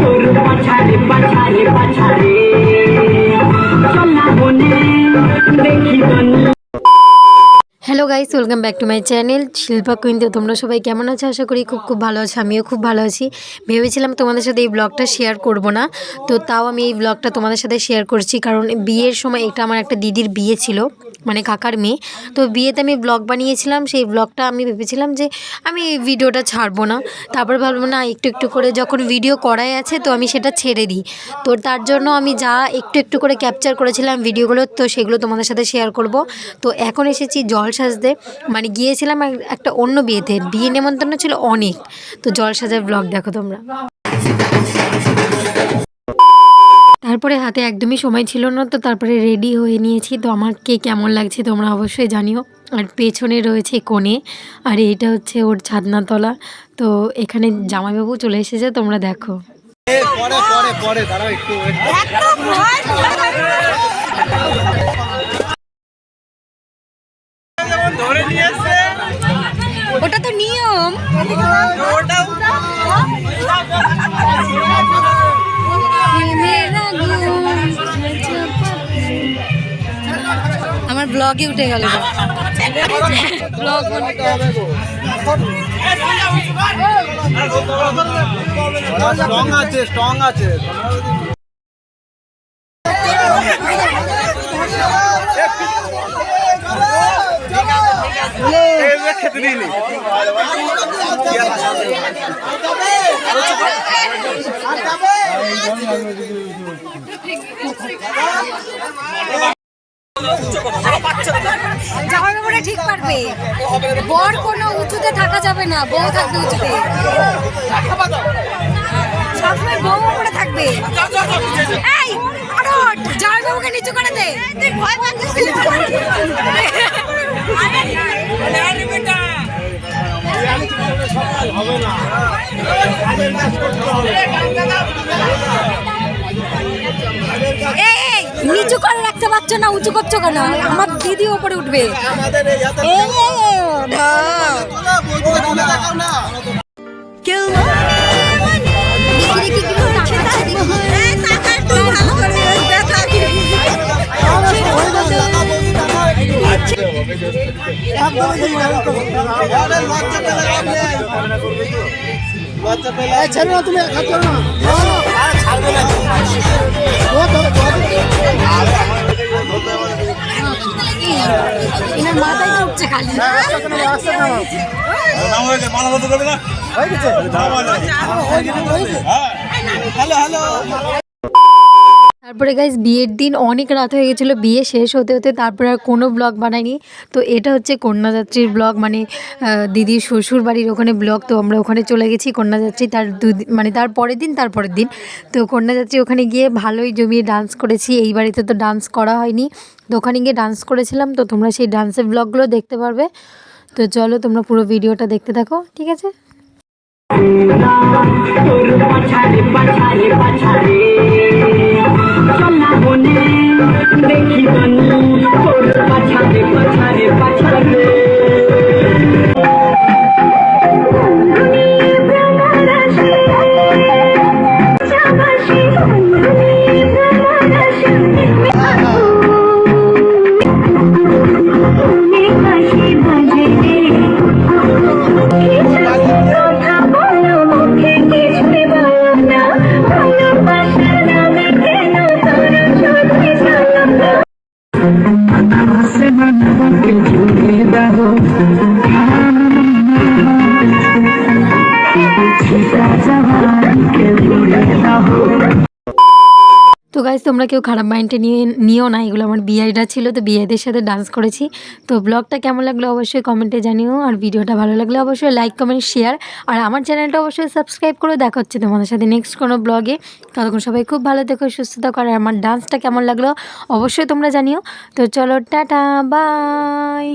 তোর পাছারে পাছারে পাছারে hello guys welcome back to my channel Shilpa queen তো তোমরা সবাই কেমন আছো? আশা করি খুব খুব ভালো আছো, আমিও খুব ভালো আছি। ভেবেছিলাম তোমাদের সাথে এই ব্লগটা শেয়ার করব না, তো তাও আমি এই ব্লগটা তোমাদের সাথে শেয়ার করছি, কারণ বিয়ের সময় এটা আমার একটা দিদির বিয়ে ছিল মানে কাকার মেয়ে। তো বিয়েতে আমি ব্লগ বানিয়েছিলাম, সেই ব্লগটা আমি ভেবেছিলাম যে আমি এই ভিডিওটা ছাড়বো না। তারপর ভাবলাম, না, একটু একটু করে যখন ভিডিও করাই আছে, তো আমি সেটা ছেড়ে দিই। তো তার জন্য আমি যা একটু একটু করে ক্যাপচার করেছিলাম ভিডিওগুলো তো সেগুলো তোমাদের সাথে শেয়ার করব। তো এখন এসেছি জল সাজতে মানে গিয়েছিলাম একটা অন্য বিয়েতে বিয়ে নেমন্তন্ন ছিল অনেক। তো জল সাজার ব্লগ দেখো তোমরা। তারপরে হাতে একদমই সময় ছিল না তো তারপরে রেডি হয়ে নিয়েছি। তো আমার কে কেমন লাগছে তোমরা অবশ্যই জানিও। আর পেছনে রয়েছে কোণে আর এটা হচ্ছে ওর ছাদনাতলা। তো এখানে জামাইবাবু চলে এসেছে তোমরা দেখো। পরে পরে পরে দাঁড়াও একটু ওটা তো নিয়ম। আমার ব্লগে উঠে গেল ব্লগ স্ট্রং আছে স্ট্রং আছে। খেতে দিইনি জামাইবাবুরা ঠিক পারবে। বর কোনো উঁচুতে থাকা যাবে না বউ থাকবে উঁচুতে। সবসময় বউ উপরে থাকবে। এই জামাইবাবুকে নিচু করে দে। ভয় এই নিচু করে রাখতে পারছ না উঁচু করছ কেন? আমার দিদি ওপরে উঠবে। আমাদের আরে লজ্জা পেলে লাভ নেই। লজ্জা পেলে ছেড়ে না তুমি খাচ্ছ না এনার মাথায় তো উঠছে হ্যালো হ্যালো তারপরে গাইজ বিয়ের দিন অনেক রাত হয়ে গেছিল, বিয়ে শেষ হতে হতে তারপরে আর কোনো ব্লগ বানাইনি। তো এটা হচ্ছে কন্যাযাত্রীর ব্লগ মানে দিদির শ্বশুর বাড়ির ওখানে ব্লগ তো আমরা ওখানে চলে গেছি কন্যাযাত্রী, তার দু মানে তার পরের দিন, তার পরের দিন। তো কন্যাযাত্রী ওখানে গিয়ে ভালোই জমিয়ে ডান্স করেছি, এই বাড়িতে তো ডান্স করা হয়নি। তো ওখানে গিয়ে ডান্স করেছিলাম, তো তোমরা সেই ডান্সের ব্লগগুলো দেখতে পারবে। তো চলো তোমরা পুরো ভিডিওটা দেখতে থাকো, ঠিক আছে? আসমান থেকে ঝুলিয়ে দাও তো গাইজ তোমরা কেউ খারাপ মাইন্ডে নিয়ে, নিও না, এগুলো আমার বিআইটা ছিল, তো বিআইদের সাথে ডান্স করেছি। তো ব্লগটা কেমন লাগল অবশ্যই কমেন্টে জানিও, আর ভিডিওটা ভালো লাগলে অবশ্যই লাইক কমেন্ট শেয়ার আর আমার চ্যানেলটা অবশ্যই সাবস্ক্রাইব করে। দেখা হচ্ছে তোমাদের সাথে নেক্সট কোনো ব্লগে ততক্ষণ সবাই খুব ভালো থেকো, সুস্থ থাকো, আর আমার ডান্সটা কেমন লাগল অবশ্যই তোমরা জানিও। তো চলো, টাটা বাই